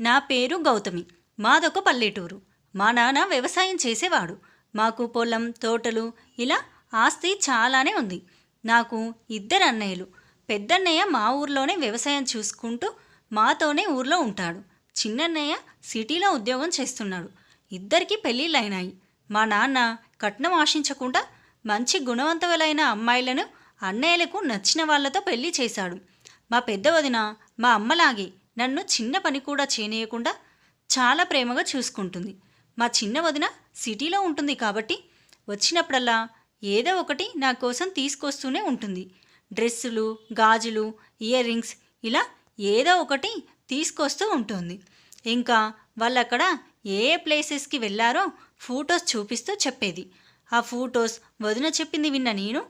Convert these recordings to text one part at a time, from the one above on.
నా పేరు గౌతమి. మాదొక పల్లెటూరు. మా నాన్న వ్యవసాయం చేసేవాడు. మాకు పొలం తోటలు ఇలా ఆస్తి చాలానే ఉంది. నాకు ఇద్దరు అన్నయ్యలు. పెద్దన్నయ్య మా ఊర్లోనే వ్యవసాయం చూసుకుంటూ మాతోనే ఊర్లో ఉంటాడు. చిన్నన్నయ్య సిటీలో ఉద్యోగం చేస్తున్నాడు. ఇద్దరికి పెళ్ళిళ్ళైనాయి మా నాన్న కట్నం ఆశించకుండా మంచి గుణవంతులైన అమ్మాయిలను అన్నయ్యలకు నచ్చిన వాళ్ళతో పెళ్ళి చేశాడు. మా పెద్ద వదిన మా అమ్మలాగే నన్ను చిన్న పని కూడా చేయనీయకుండా చాలా ప్రేమగా చూసుకుంటుంది. మా చిన్న వదిన సిటీలో ఉంటుంది కాబట్టి వచ్చినప్పుడల్లా ఏదో ఒకటి నా కోసం తీసుకొస్తూనే ఉంటుంది. డ్రెస్సులు గాజులు ఇయర్ రింగ్స్ ఇలా ఏదో ఒకటి తీసుకొస్తూ ఉంటుంది. ఇంకా వాళ్ళు అక్కడ ఏ ప్లేసెస్కి వెళ్ళారో ఫొటోస్ చూపిస్తూ చెప్పేది. ఆ ఫొటోస్ వదిన చెప్పింది విన్న నేను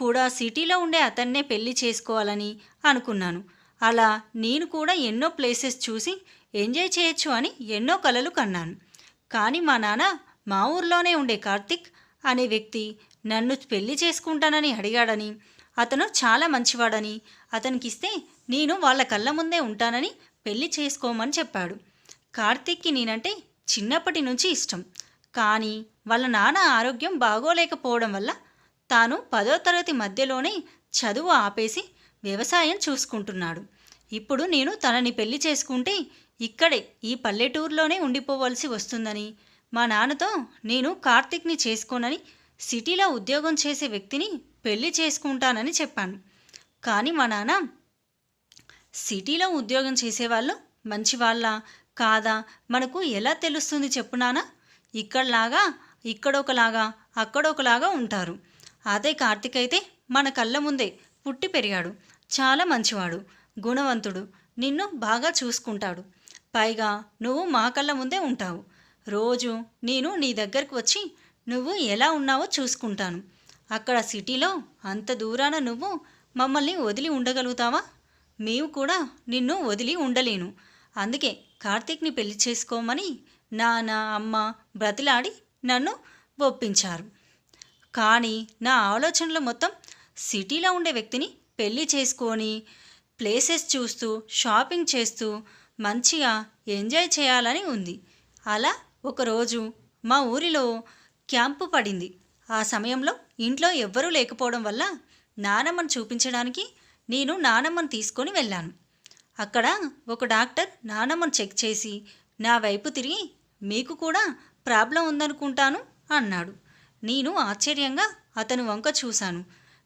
కూడా సిటీలో ఉండే అతన్నే పెళ్ళి చేసుకోవాలని అనుకున్నాను. అలా నేను కూడా ఎన్నో ప్లేసెస్ చూసి ఎంజాయ్ చేయొచ్చు అని ఎన్నో కలలు కన్నాను. కానీ మా నాన్న మా ఊర్లోనే ఉండే కార్తిక్ అనే వ్యక్తి నన్ను పెళ్ళి చేసుకుంటానని అడిగాడని అతను చాలా మంచివాడని అతనికిస్తే నేను వాళ్ళ కళ్ళ ముందే ఉంటానని పెళ్ళి చేసుకోమని చెప్పాడు. కార్తిక్కి నేనంటే చిన్నప్పటి నుంచి ఇష్టం. కానీ వాళ్ళ నాన్న ఆరోగ్యం బాగోలేకపోవడం వల్ల తాను పదో తరగతి మధ్యలోనే చదువు ఆపేసి వ్యవసాయం చూసుకుంటున్నాడు. ఇప్పుడు నేను తనని పెళ్ళి చేసుకుంటే ఇక్కడే ఈ పల్లెటూరులోనే ఉండిపోవలసి వస్తుందని. మా నాన్నతో నేను కార్తిక్ని చేసుకోనని సిటీలో ఉద్యోగం చేసే వ్యక్తిని పెళ్ళి చేసుకుంటానని చెప్పాను. కానీ మా నాన్న సిటీలో ఉద్యోగం చేసేవాళ్ళు మంచివాళ్ళ కాదా? మనకు ఎలా తెలుస్తుంది చెప్పు నాన్న? ఇక్కడలాగా ఇక్కడొకలాగా అక్కడొకలాగా ఉంటారు. అదే కార్తిక్ అయితే మన కళ్ళ ముందే పుట్టి పెరిగాడు. చాలా మంచివాడు. గుణవంతుడు. నిన్ను బాగా చూసుకుంటాడు. పైగా నువ్వు మా కళ్ళ ముందే ఉంటావు. రోజు నేను నీ దగ్గరకు వచ్చి నువ్వు ఎలా ఉన్నావో చూసుకుంటాను. అక్కడ సిటీలో అంత దూరాన నువ్వు మమ్మల్ని వదిలి ఉండగలుగుతావా? మేము కూడా నిన్ను వదిలి ఉండలేను. అందుకే కార్తీక్ని పెళ్ళి చేసుకోమని నాన్న అమ్మ బ్రతిలాడి నన్ను ఒప్పించారు. కానీ నా ఆలోచనలు మొత్తం సిటీలో ఉండే వ్యక్తిని పెళ్ళి చేసుకొని ప్లేసెస్ చూస్తూ షాపింగ్ చేస్తూ మంచిగా ఎంజాయ్ చేయాలని ఉంది. అలా ఒకరోజు మా ఊరిలో క్యాంపు పడింది. ఆ సమయంలో ఇంట్లో ఎవ్వరూ లేకపోవడం వల్ల నానమ్మను చూపించడానికి నేను నానమ్మను తీసుకొని వెళ్ళాను. అక్కడ ఒక డాక్టర్ నానమ్మను చెక్ చేసి నా వైపు తిరిగి మీకు కూడా ప్రాబ్లం ఉందనుకుంటాను అన్నాడు. నేను ఆశ్చర్యంగా అతను వంక చూశాను.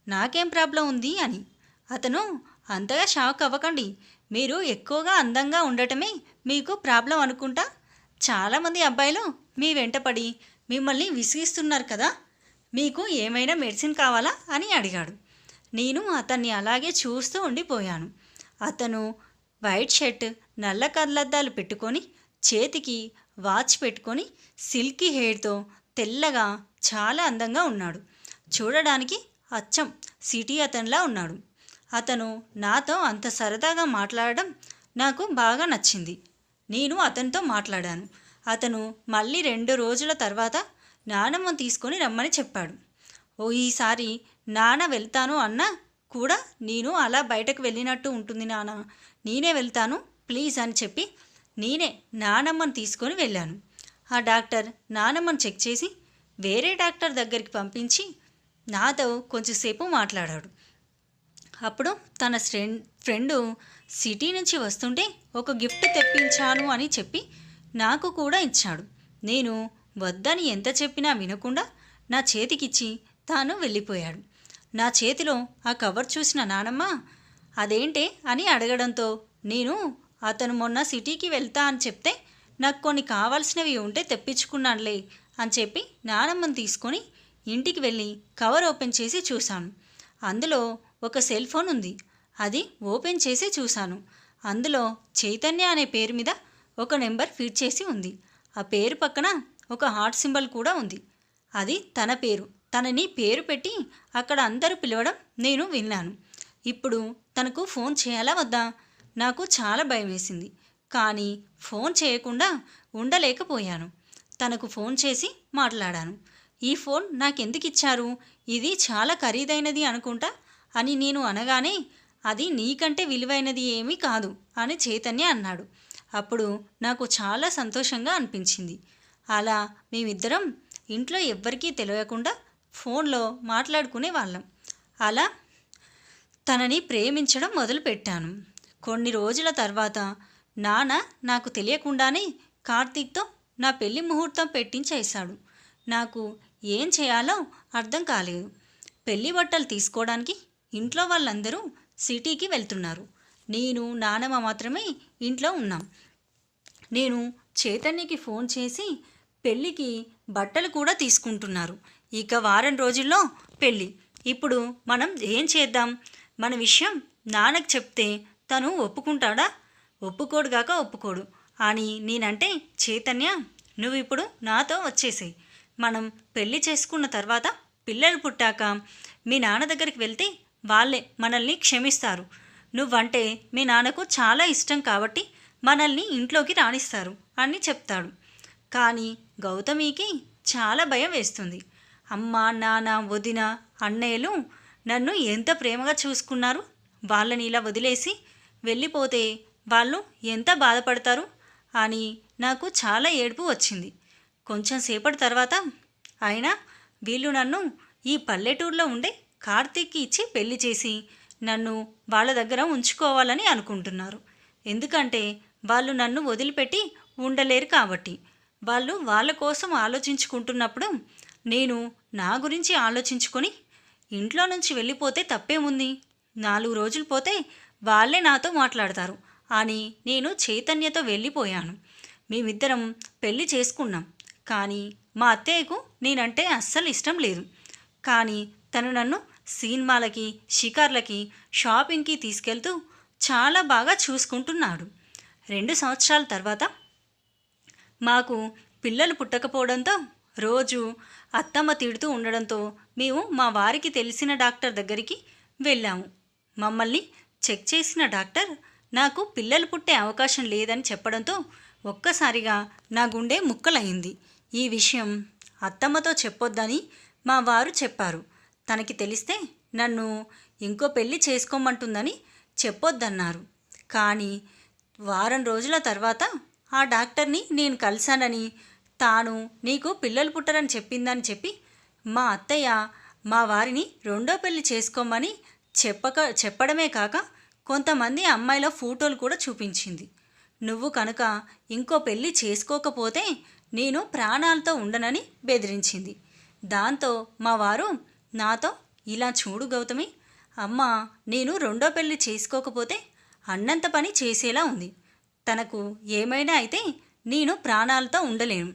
నాకేం ప్రాబ్లం ఉంది అని. అతను అంతగా షాక్ అవ్వకండి. మీరు ఎక్కువగా అందంగా ఉండటమే మీకు ప్రాబ్లం అనుకుంటా? చాలామంది అబ్బాయిలు మీ వెంటపడి మిమ్మల్ని విసిగిస్తున్నారు కదా? మీకు ఏమైనా మెడిసిన్ కావాలా అని అడిగాడు. నేను అతన్ని అలాగే చూస్తూ ఉండిపోయాను. అతను వైట్ షర్ట్ నల్ల కళ్ళద్దాలు పెట్టుకొని చేతికి వాచ్ పెట్టుకొని సిల్కీ హెయిర్తో తెల్లగా చాలా అందంగా ఉన్నాడు. చూడడానికి అచ్చం సిటీ అతనిలా ఉన్నాడు. అతను నాతో అంత సరదాగా మాట్లాడడం నాకు బాగా నచ్చింది. నేను అతనితో మాట్లాడాను. అతను మళ్ళీ రెండు రోజుల తర్వాత నానమ్మ తీసుకొని రమ్మని చెప్పాడు. ఓ ఈసారి నాన్న వెళ్తాను అన్నా కూడా నేను అలా బయటకు వెళ్ళినట్టు ఉంటుంది నాన్న. నేనే వెళ్తాను ప్లీజ్ అని చెప్పి నేనే నానమ్మని తీసుకొని వెళ్ళాను. ఆ డాక్టర్ నానమ్మని చెక్ చేసి వేరే డాక్టర్ దగ్గరికి పంపించి నాతో కొంచెంసేపు మాట్లాడాడు. అప్పుడు తన ఫ్రెండ్ ఫ్రెండు సిటీ నుంచి వస్తుంటే ఒక గిఫ్ట్ తెప్పించాను అని చెప్పి నాకు కూడా ఇచ్చాడు. నేను వద్దని ఎంత చెప్పినా వినకుండా నా చేతికిచ్చి తాను వెళ్ళిపోయాడు. నా చేతిలో ఆ కవర్ చూసిన నానమ్మ అదేంటే? అని అడగడంతో నేను అతను మొన్న సిటీకి వెళ్తా అని చెప్తే నాకు కొన్ని కావాల్సినవి ఉంటే తెప్పించుకున్నానులే అని చెప్పి నానమ్మని తీసుకొని ఇంటికి వెళ్ళి కవర్ ఓపెన్ చేసి చూశాను. అందులో ఒక సెల్ ఫోన్ ఉంది. అది ఓపెన్ చేసి చూశాను. అందులో చైతన్య అనే పేరు మీద ఒక నెంబర్ ఫీడ్ చేసి ఉంది. ఆ పేరు పక్కన ఒక హార్ట్ సింబల్ కూడా ఉంది. అది తన పేరు. తనని పేరు పెట్టి అక్కడ అందరూ పిలవడం నేను విన్నాను. ఇప్పుడు తనకు ఫోన్ చేయాలా వద్దా? నాకు చాలా భయం వేసింది. కానీ ఫోన్ చేయకుండా ఉండలేకపోయాను. తనకు ఫోన్ చేసి మాట్లాడాను. ఈ ఫోన్ నాకెందుకు ఇచ్చారు? ఇది చాలా ఖరీదైనది అనుకుంటా అని నేను అనగానే అది నీకంటే విలువైనది ఏమీ కాదు అని చైతన్య అన్నాడు. అప్పుడు నాకు చాలా సంతోషంగా అనిపించింది. అలా మేమిద్దరం ఇంట్లో ఎవ్వరికీ తెలియకుండా ఫోన్లో మాట్లాడుకునే వాళ్ళం. అలా తనని ప్రేమించడం మొదలుపెట్టాను. కొన్ని రోజుల తర్వాత నాన్న నాకు తెలియకుండానే కార్తీక్తో నా పెళ్ళి ముహూర్తం పెట్టించేశాడు. నాకు ఏం చేయాలో అర్థం కాలేదు. పెళ్ళి బట్టలు తీసుకోవడానికి ఇంట్లో వాళ్ళందరూ సిటీకి వెళ్తున్నారు. నేను నానమ్మ మాత్రమే ఇంట్లో ఉన్నాం. నేను చైతన్యకి ఫోన్ చేసి పెళ్ళికి బట్టలు కూడా తీసుకుంటున్నారు. ఇక వారం రోజుల్లో పెళ్ళి. ఇప్పుడు మనం ఏం చేద్దాం? మన విషయం నాన్నకు చెప్తే తను ఒప్పుకుంటాడా? ఒప్పుకోడు గాక ఒప్పుకోడు. అని నేనంటే చైతన్య నువ్వు ఇప్పుడు నాతో వచ్చేసేయి. మనం పెళ్ళి చేసుకున్న తర్వాత పిల్లలు పుట్టాక మీ నాన్న దగ్గరికి వెళ్తే వాళ్ళే మనల్ని క్షమిస్తారు. నువ్వంటే మీ నాన్నకు చాలా ఇష్టం కాబట్టి మనల్ని ఇంట్లోకి రాణిస్తారు అని చెప్తాడు. కానీ గౌతమికి చాలా భయం వేస్తుంది. అమ్మ నాన్న వదిన అన్నయ్యలు నన్ను ఎంత ప్రేమగా చూసుకున్నారు? వాళ్ళని ఇలా వదిలేసి వెళ్ళిపోతే వాళ్ళు ఎంత బాధపడతారు? అని నాకు చాలా ఏడుపు వచ్చింది. కొంచెం సేపటి తర్వాత అయినా వీళ్ళు నన్ను ఈ పల్లెటూరులో ఉండే కార్తీక్కి ఇచ్చి పెళ్ళి చేసి నన్ను వాళ్ళ దగ్గర ఉంచుకోవాలని అనుకుంటున్నారు. ఎందుకంటే వాళ్ళు నన్ను వదిలిపెట్టి ఉండలేరు కాబట్టి. వాళ్ళు వాళ్ళ కోసం ఆలోచించుకుంటున్నప్పుడు నేను నా గురించి ఆలోచించుకొని ఇంట్లో నుంచి వెళ్ళిపోతే తప్పేముంది? నాలుగు రోజులు పోతే వాళ్ళే నాతో మాట్లాడతారు. అని నేను చైతన్యతో వెళ్ళిపోయాను. మేమిద్దరం పెళ్ళి చేసుకున్నాం. కానీ మా అత్తయ్యకు నేనంటే అస్సలు ఇష్టం లేదు. కానీ తను నన్ను సినిమాలకి షికార్లకి షాపింగ్కి తీసుకెళ్తూ చాలా బాగా చూసుకుంటున్నాడు. రెండు సంవత్సరాల తర్వాత మాకు పిల్లలు పుట్టకపోవడంతో రోజు అత్తమ్మ తిడుతూ ఉండడంతో మేము మా వారికి తెలిసిన డాక్టర్ దగ్గరికి వెళ్ళాము. మమ్మల్ని చెక్ చేసిన డాక్టర్ నాకు పిల్లలు పుట్టే అవకాశం లేదని చెప్పడంతో ఒక్కసారిగా నా గుండె ముక్కలైంది. ఈ విషయం అత్తమ్మతో చెప్పొద్దని మా వారు చెప్పారు. తనకి తెలిస్తే నన్ను ఇంకో పెళ్ళి చేసుకోమంటుందని చెప్పొద్దన్నారు. కానీ వారం రోజుల తర్వాత ఆ డాక్టర్ని నేను కలిశానని తాను నీకు పిల్లలు పుట్టరని చెప్పిందని చెప్పి మా అత్తయ్య మా వారిని రెండో పెళ్ళి చేసుకోమని చెప్పక చెప్పడమే కాక కొంతమంది అమ్మాయిల ఫోటోలు కూడా చూపించింది. నువ్వు కనుక ఇంకో పెళ్ళి చేసుకోకపోతే నేను ప్రాణాలతో ఉండనని బెదిరించింది. దాంతో మా వారు నాతో ఇలా చూడు గౌతమి. అమ్మ నేను రెండో పెళ్ళి చేసుకోకపోతే అన్నంత పని చేసేలా ఉంది. తనకు ఏమైనా అయితే నేను ప్రాణాలతో ఉండలేను.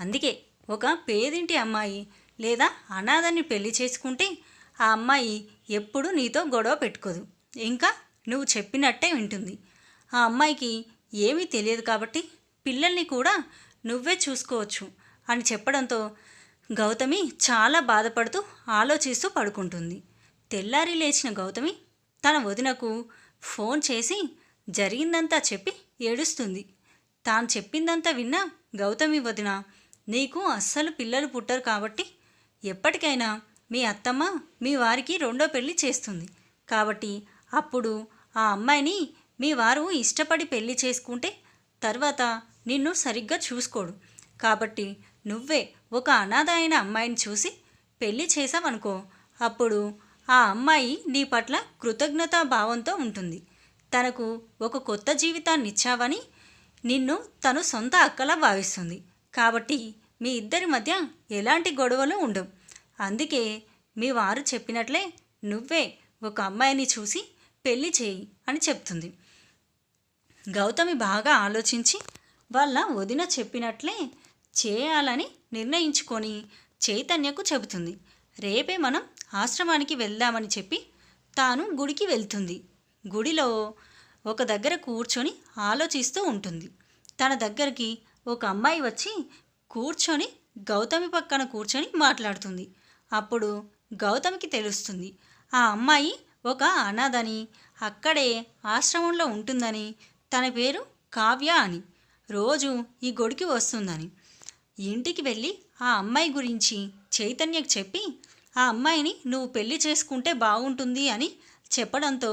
అందుకే ఒక పేదింటి అమ్మాయి లేదా అనాథని పెళ్ళి చేసుకుంటే ఆ అమ్మాయి ఎప్పుడు నీతో గొడవ పెట్టుకోదు. ఇంకా నువ్వు చెప్పినట్టే వింటుంది. ఆ అమ్మాయికి ఏమీ తెలియదు కాబట్టి పిల్లల్ని కూడా నువ్వే చూసుకోవచ్చు అని చెప్పడంతో గౌతమి చాలా బాధపడుతూ ఆలోచిస్తూ పడుకుంటుంది. తెల్లారి లేచిన గౌతమి తన వదినకు ఫోన్ చేసి జరిగిందంతా చెప్పి ఏడుస్తుంది. తాను చెప్పిందంతా విన్నా గౌతమి వదిన నీకు అస్సలు పిల్లలు పుట్టరు కాబట్టి ఎప్పటికైనా మీ అత్తమ్మ మీ వారికి రెండో పెళ్ళి చేస్తుంది. కాబట్టి అప్పుడు ఆ అమ్మాయిని మీ వారు ఇష్టపడి పెళ్ళి చేసుకుంటే తర్వాత నిన్ను సరిగ్గా చూసుకోడు. కాబట్టి నువ్వే ఒక అనాథ అయిన అమ్మాయిని చూసి పెళ్ళి చేసావనుకో అప్పుడు ఆ అమ్మాయి నీ పట్ల కృతజ్ఞతా భావంతో ఉంటుంది. తనకు ఒక కొత్త జీవితాన్ని ఇచ్చావని నిన్ను తను సొంత అక్కలా భావిస్తుంది. కాబట్టి మీ ఇద్దరి మధ్య ఎలాంటి గొడవలు ఉండవు. అందుకే మీ వారు చెప్పినట్లే నువ్వే ఒక అమ్మాయిని చూసి పెళ్ళి చేయి అని చెప్తుంది. గౌతమి బాగా ఆలోచించి వాళ్ళ వదిన చెప్పినట్లే చేయాలని నిర్ణయించుకొని చైతన్యకు చెబుతుంది. రేపే మనం ఆశ్రమానికి వెళ్దామని చెప్పి తాను గుడికి వెళ్తుంది. గుడిలో ఒక దగ్గర కూర్చొని ఆలోచిస్తూ ఉంటుంది. తన దగ్గరికి ఒక అమ్మాయి వచ్చి కూర్చొని గౌతమి పక్కన కూర్చొని మాట్లాడుతుంది. అప్పుడు గౌతమికి తెలుస్తుంది ఆ అమ్మాయి ఒక అనాథని అక్కడే ఆశ్రమంలో ఉంటుందని తన పేరు కావ్య అని రోజు ఈ గుడికి వస్తుందని. ఇంటికి వెళ్ళి ఆ అమ్మాయి గురించి చైతన్యకు చెప్పి ఆ అమ్మాయిని నువ్వు పెళ్ళి చేసుకుంటే బాగుంటుంది అని చెప్పడంతో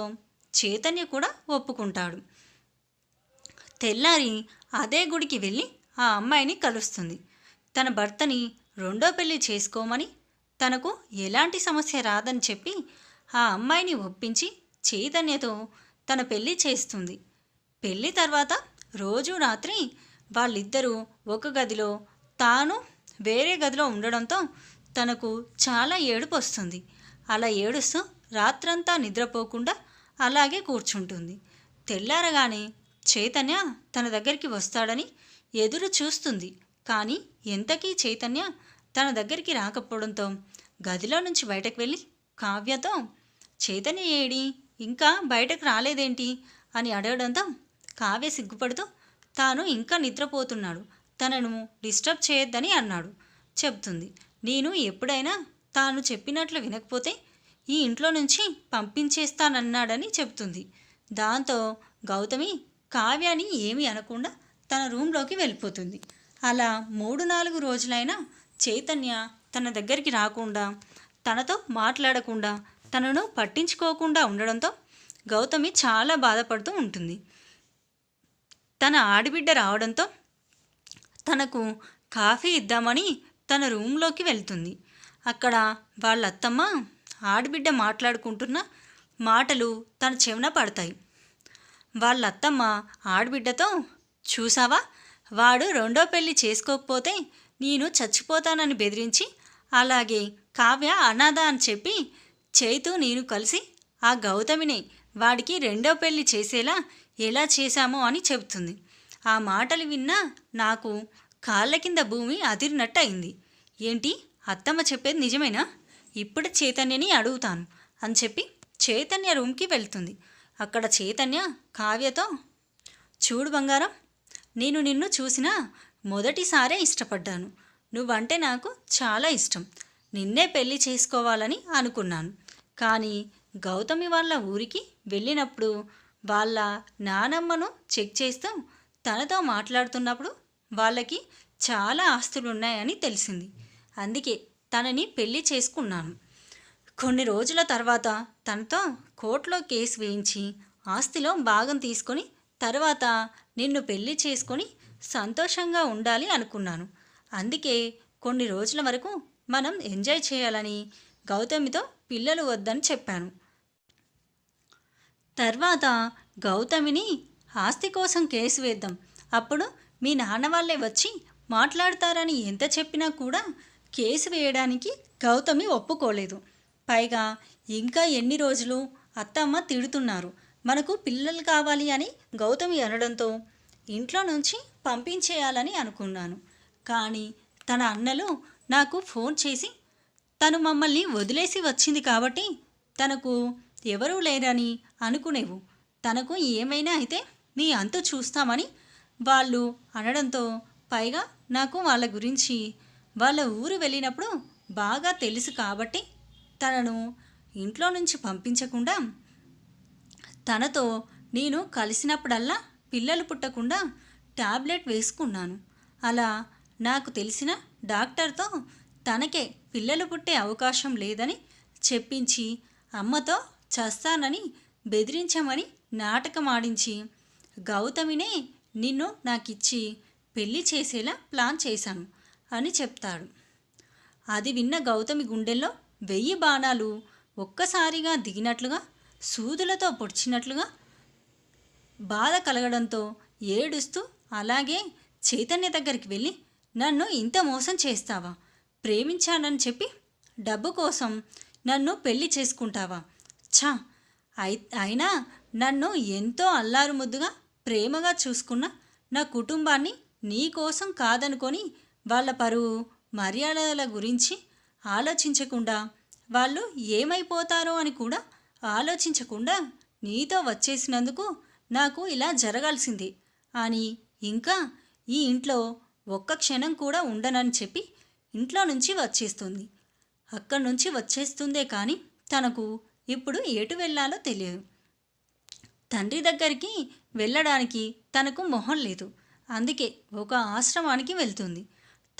చైతన్య కూడా ఒప్పుకుంటాడు. తెల్లారి అదే గుడికి వెళ్ళి ఆ అమ్మాయిని కలుస్తుంది. తన భర్తని రెండో పెళ్ళి చేసుకోమని తనకు ఎలాంటి సమస్య రాదని చెప్పి ఆ అమ్మాయిని ఒప్పించి చైతన్యతో తన పెళ్ళి చేస్తుంది. పెళ్ళి తర్వాత రోజు రాత్రి వాళ్ళిద్దరూ ఒక గదిలో తాను వేరే గదిలో ఉండడంతో తనకు చాలా ఏడుపు వస్తుంది. అలా ఏడుస్తూ రాత్రంతా నిద్రపోకుండా అలాగే కూర్చుంటుంది. తెల్లారగానే చైతన్య తన దగ్గరికి వస్తాడని ఎదురు చూస్తుంది. కానీ ఎంతకీ చైతన్య తన దగ్గరికి రాకపోవడంతో గదిలో నుంచి బయటకు వెళ్ళి కావ్యతో చైతన్య ఏడి? ఇంకా బయటకు రాలేదేంటి? అని అడగడంతో కావ్య సిగ్గుపడుతూ తాను ఇంకా నిద్రపోతున్నాడు. తనను డిస్టర్బ్ చేయొద్దని అన్నాడు. చెప్తుంది నేను ఎప్పుడైనా తాను చెప్పినట్లు వినకపోతే ఈ ఇంట్లో నుంచి పంపించేస్తానన్నాడని చెప్తుంది దాంతో గౌతమి కావ్యాని ఏమీ అనకుండా తన రూమ్లోకి వెళ్ళిపోతుంది. అలా మూడు నాలుగు రోజులైనా చైతన్య తన దగ్గరికి రాకుండా తనతో మాట్లాడకుండా తనను పట్టించుకోకుండా ఉండడంతో గౌతమి చాలా బాధపడుతూ ఉంటుంది. తన ఆడబిడ్డ రావడంతో తనకు కాఫీ ఇద్దామని తన రూమ్లోకి వెళ్తుంది. అక్కడ వాళ్ళ అత్తమ్మ ఆడబిడ్డ మాట్లాడుకుంటున్న మాటలు తన చెవిన పడతాయి. వాళ్ళ అత్తమ్మ ఆడబిడ్డతో చూసావా? వాడు రెండో పెళ్ళి చేసుకోకపోతే నేను చచ్చిపోతానని బెదిరించి అలాగే కావ్య అనాథ అని చెప్పి చేతు నేను కలిసి ఆ గౌతమిని వాడికి రెండో పెళ్ళి చేసేలా ఎలా చేశామో అని చెబుతుంది. ఆ మాటలు విన్నా నాకు కాళ్ళ కింద భూమి అదిరినట్టు అయింది ఏంటి? అత్తమ్మ చెప్పేది నిజమేనా? ఇప్పుడు చైతన్యని అడుగుతాను అని చెప్పి చైతన్య రూమ్కి వెళ్తుంది. అక్కడ చైతన్య కావ్యతో చూడు బంగారం నేను నిన్ను చూసిన మొదటిసారే ఇష్టపడ్డాను. నువ్వంటే నాకు చాలా ఇష్టం. నిన్నే పెళ్ళి చేసుకోవాలని అనుకున్నాను. కానీ గౌతమి వాళ్ళ ఊరికి వెళ్ళినప్పుడు వాళ్ళ నానమ్మను చెక్ చేస్తూ తనతో మాట్లాడుతున్నప్పుడు వాళ్ళకి చాలా ఆస్తులు ఉన్నాయని తెలిసింది. అందుకే తనని పెళ్ళి చేసుకున్నాను. కొన్ని రోజుల తర్వాత తనతో కోర్టులో కేసు వేయించి ఆస్తిలో భాగం తీసుకొని తర్వాత నిన్ను పెళ్ళి చేసుకొని సంతోషంగా ఉండాలి అనుకున్నాను. అందుకే కొన్ని రోజుల వరకు మనం ఎంజాయ్ చేయాలని గౌతమితో పిల్లలు వద్దని చెప్పాను. తర్వాత గౌతమిని ఆస్తి కోసం కేసు వేద్దాం. అప్పుడు మీ నాన్న వాళ్ళే వచ్చి మాట్లాడతారని ఎంత చెప్పినా కూడా కేసు వేయడానికి గౌతమి ఒప్పుకోలేదు. పైగా ఇంకా ఎన్ని రోజులు అత్తమ్మ తిడుతున్నారు. మనకు పిల్లలు కావాలి అని గౌతమి అనడంతో ఇంట్లో నుంచి పంపించేయాలని అనుకున్నాను. కానీ తన అన్నలు నాకు ఫోన్ చేసి తను మమ్మల్ని వదిలేసి వచ్చింది కాబట్టి తనకు ఎవరూ లేరని అనుకునేవు. తనకు ఏమైనా అయితే నీ అంతు చూస్తామని వాళ్ళు అనడంతో పైగా నాకు వాళ్ళ గురించి వాళ్ళ ఊరు వెళ్ళినప్పుడు బాగా తెలుసు కాబట్టి తనను ఇంట్లో నుంచి పంపించకుండా తనతో నేను కలిసినప్పుడల్లా పిల్లలు పుట్టకుండా ట్యాబ్లెట్ వేసుకున్నాను. అలా నాకు తెలిసిన డాక్టర్తో తనకే పిల్లలు పుట్టే అవకాశం లేదని చెప్పించి అమ్మతో చస్తానని బెదిరించమని నాటకం ఆడించి గౌతమినే నిన్ను నాకిచ్చి పెళ్ళి చేసేలా ప్లాన్ చేశాను అని చెప్తాడు. అది విన్న గౌతమి గుండెల్లో వెయ్యి బాణాలు ఒక్కసారిగా దిగినట్లుగా సూదులతో పొడిచినట్లుగా బాధ కలగడంతో ఏడుస్తూ అలాగే చైతన్య దగ్గరికి వెళ్ళి నన్ను ఇంత మోసం చేస్తావా? ప్రేమించానని చెప్పి డబ్బు కోసం నన్ను పెళ్ళి చేసుకుంటావా? ఛా! అయినా నన్ను ఎంతో అల్లారు ముద్దుగా ప్రేమగా చూసుకున్న నా కుటుంబాన్ని నీ కోసం కాదనుకొని వాళ్ళ పరువు మర్యాదల గురించి ఆలోచించకుండా వాళ్ళు ఏమైపోతారో అని కూడా ఆలోచించకుండా నీతో వచ్చేసినందుకు నాకు ఇలా జరగాల్సింది. అని ఇంకా ఈ ఇంట్లో ఒక్క క్షణం కూడా ఉండనని చెప్పి ఇంట్లో నుంచి వచ్చేస్తుంది. అక్కడి నుంచి వచ్చేస్తుందే కానీ తనకు ఇప్పుడు ఎటు వెళ్ళాలో తెలియదు. తండ్రి దగ్గరికి వెళ్ళడానికి తనకు మొహం లేదు. అందుకే ఒక ఆశ్రమానికి వెళ్తుంది.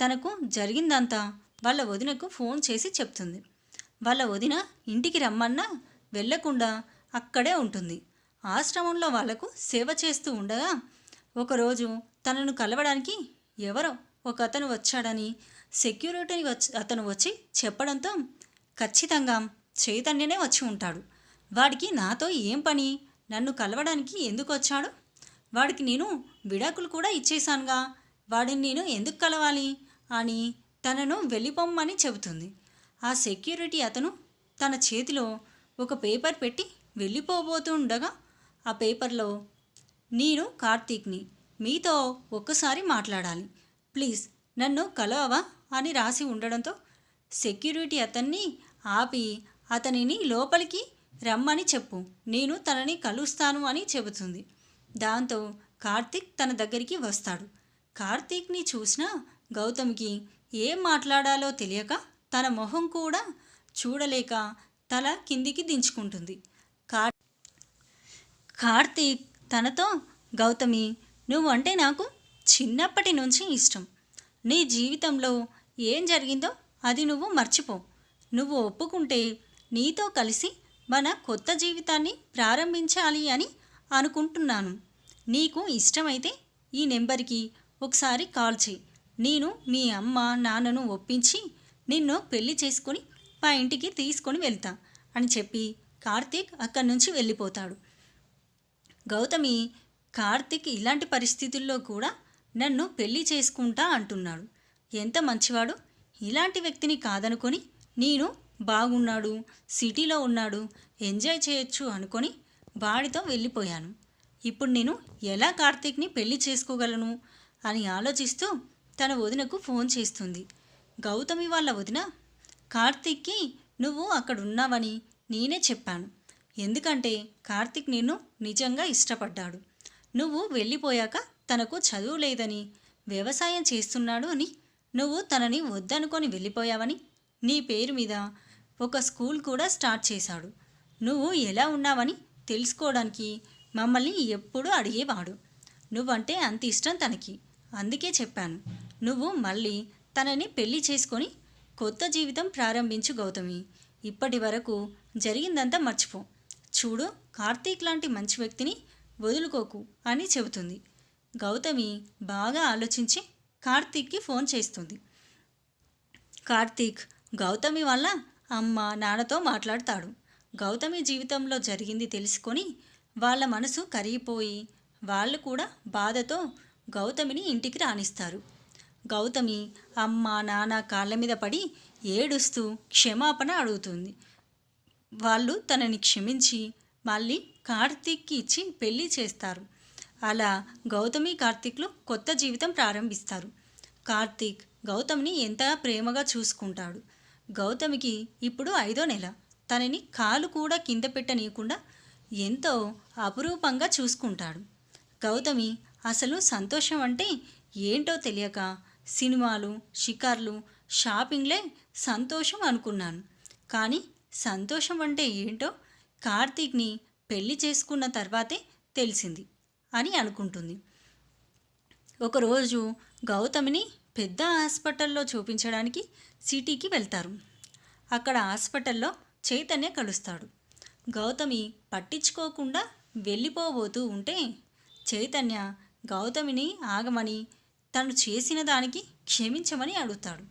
తనకు జరిగిందంతా వాళ్ళ వదినకు ఫోన్ చేసి చెప్తుంది. వాళ్ళ వదిన ఇంటికి రమ్మన్నా వెళ్ళకుండా అక్కడే ఉంటుంది. ఆశ్రమంలో వాళ్ళకు సేవ చేస్తూ ఉండగా ఒకరోజు తనను కలవడానికి ఎవరో ఒక అతను వచ్చాడని సెక్యూరిటీ వచ్చి అతను వచ్చి చెప్పడంతో ఖచ్చితంగా చైతన్యనే వచ్చి ఉంటాడు. వాడికి నాతో ఏం పని? నన్ను కలవడానికి ఎందుకు వచ్చాడు వాడికి నేను విడాకులు కూడా ఇచ్చేశానుగా. వాడిని నేను ఎందుకు కలవాలి? అని తనను వెళ్ళిపోమ్మని చెబుతుంది. ఆ సెక్యూరిటీ అతను తన చేతిలో ఒక పేపర్ పెట్టి వెళ్ళిపోబోతుండగా ఆ పేపర్లో నేను కార్తీక్ని మీతో ఒక్కసారి మాట్లాడాలి. ప్లీజ్ నన్ను కలవవా? అని రాసి ఉండడంతో సెక్యూరిటీ అతన్ని ఆపి అతనిని లోపలికి రమ్మని చెప్పు. నేను తనని కలుస్తాను అని చెబుతుంది. దాంతో కార్తీక్ తన దగ్గరికి వస్తాడు. కార్తీక్ని చూసిన గౌతమ్కి ఏం మాట్లాడాలో తెలియక తన మొహం కూడా చూడలేక తల కిందికి దించుకుంటుంది. కార్ కార్తీక్ తనతో గౌతమి నువ్వంటే నాకు చిన్నప్పటి నుంచి ఇష్టం. నీ జీవితంలో ఏం జరిగిందో అది నువ్వు మర్చిపో. నువ్వు ఒప్పుకుంటే నీతో కలిసి మన కొత్త జీవితాన్ని ప్రారంభించాలి అని అనుకుంటున్నాను. నీకు ఇష్టమైతే ఈ నెంబర్కి ఒకసారి కాల్ చేయి నేను మీ అమ్మ నాన్నను ఒప్పించి నిన్ను పెళ్ళి చేసుకొని మా ఇంటికి తీసుకొని వెళ్తా అని చెప్పి కార్తీక్ అక్కడి నుంచి వెళ్ళిపోతాడు. గౌతమి కార్తిక్ ఇలాంటి పరిస్థితుల్లో కూడా నన్ను పెళ్ళి చేసుకుంటా అంటున్నాడు. ఎంత మంచివాడు! ఇలాంటి వ్యక్తిని కాదనుకొని నేను బాగున్నాడు సిటీలో ఉన్నాడు ఎంజాయ్ చేయొచ్చు అనుకొని వాడితో వెళ్ళిపోయాను. ఇప్పుడు నేను ఎలా కార్తీక్ని పెళ్ళి చేసుకోగలను అని ఆలోచిస్తూ తన వదినకు ఫోన్ చేస్తుంది. గౌతమి వాళ్ళ వదిన కార్తీక్కి నువ్వు అక్కడ ఉన్నావని నేనే చెప్పాను. ఎందుకంటే కార్తీక్ నిన్ను నిజంగా ఇష్టపడ్డాడు. నువ్వు వెళ్ళిపోయాక తనకు చదువు లేదని వ్యవసాయం చేస్తున్నాడు అని నువ్వు తనని వద్దనుకొని వెళ్ళిపోయావని నీ పేరు మీద ఒక స్కూల్ కూడా స్టార్ట్ చేశాడు. నువ్వు ఎలా ఉన్నావని తెలుసుకోవడానికి మమ్మల్ని ఎప్పుడూ అడిగేవాడు. నువ్వంటే అంత ఇష్టం తనకి. అందుకే చెప్పాను. నువ్వు మళ్ళీ తనని పెళ్ళి చేసుకొని కొత్త జీవితం ప్రారంభించు గౌతమి. ఇప్పటి వరకు జరిగిందంతా మర్చిపో. చూడు కార్తీక్ లాంటి మంచి వ్యక్తిని వదులుకోకు అని చెబుతుంది. గౌతమి బాగా ఆలోచించి కార్తీక్కి ఫోన్ చేస్తుంది. కార్తీక్ గౌతమి వల్ల అమ్మ నాన్నతో మాట్లాడతాడు. గౌతమి జీవితంలో జరిగింది తెలుసుకొని వాళ్ళ మనసు కరిగిపోయి వాళ్ళు కూడా బాధతో గౌతమిని ఇంటికి రాణిస్తారు గౌతమి అమ్మ నాన్న కాళ్ళ మీద పడి ఏడుస్తూ క్షమాపణ అడుగుతుంది. వాళ్ళు తనని క్షమించి మళ్ళీ కార్తీక్కి ఇచ్చి పెళ్ళి చేస్తారు. అలా గౌతమి కార్తీక్లు కొత్త జీవితం ప్రారంభిస్తారు. కార్తీక్ గౌతమిని ఎంత ప్రేమగా చూసుకుంటాడు. గౌతమికి ఇప్పుడు ఐదో నెల. తనని కాలు కూడా కింద పెట్టనీయకుండా ఎంతో అపురూపంగా చూసుకుంటాడు. గౌతమి అసలు సంతోషం అంటే ఏంటో తెలియక సినిమాలు షికార్లు షాపింగ్లే సంతోషం అనుకున్నాను. కానీ సంతోషం అంటే ఏంటో కార్తీక్ని పెళ్ళి చేసుకున్న తర్వాతే తెలిసింది అని అనుకుంటుంది. ఒకరోజు గౌతమిని పెద్ద హాస్పిటల్లో చూపించడానికి సిటీకి వెళ్తారు. అక్కడ హాస్పిటల్లో చైతన్య కలుస్తాడు. గౌతమి పట్టించుకోకుండా వెళ్ళిపోబోతూ ఉంటే చైతన్య గౌతమిని ఆగమని తను చేసిన దానికి క్షమించమని అడుగుతాడు.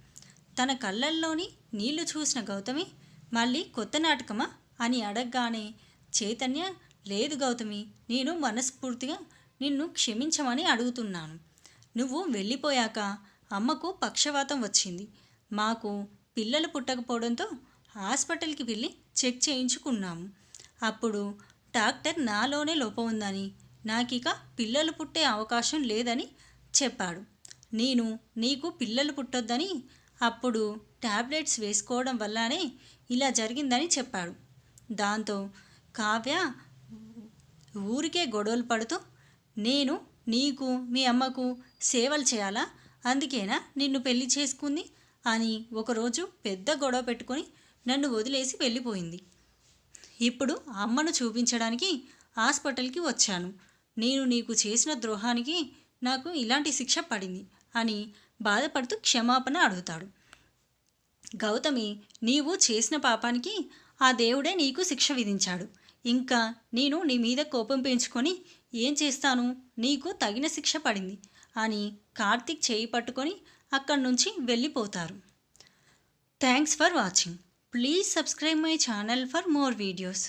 తన కళ్ళల్లోని నీళ్ళు చూసిన గౌతమి మళ్ళీ కొత్త నాటకమా అని అడగగానే చైతన్య లేదు గౌతమి నేను మనస్ఫూర్తిగా నిన్ను క్షమించమని అడుగుతున్నాను. నువ్వు వెళ్ళిపోయాక అమ్మకు పక్షవాతం వచ్చింది. మాకు పిల్లలు పుట్టకపోవడంతో హాస్పిటల్కి వెళ్ళి చెక్ చేయించుకున్నాము. అప్పుడు డాక్టర్ నాలోనే లోపం ఉందని నాకిక పిల్లలు పుట్టే అవకాశం లేదని చెప్పాడు. నేను నీకు పిల్లలు పుట్టొద్దని అప్పుడు టాబ్లెట్స్ వేసుకోవడం వల్లనే ఇలా జరిగిందని చెప్పాడు. దాంతో కావ్య ఊరికే గొడవలు పడుతూ నేను నీకు మీ అమ్మకు సేవలు చేయాలా? అందుకేనా నిన్ను పెళ్ళి చేసుకుంది? అని ఒకరోజు పెద్ద గొడవ పెట్టుకొని నన్ను వదిలేసి వెళ్ళిపోయింది. ఇప్పుడు అమ్మను చూపించడానికి హాస్పిటల్కి వచ్చాను. నేను నీకు చేసిన ద్రోహానికి నాకు ఇలాంటి శిక్ష పడింది అని బాధపడుతూ క్షమాపణ అడుగుతాడు. గౌతమి నీవు చేసిన పాపానికి ఆ దేవుడే నీకు శిక్ష విధించాడు. ఇంకా నేను నీ మీద కోపం పెంచుకొని ఏం చేస్తాను? నీకు తగిన శిక్ష పడింది అని కార్తీక్ చేయి పట్టుకొని అక్కడి నుంచి వెళ్ళిపోతారు. Thanks for watching please subscribe my channel for more videos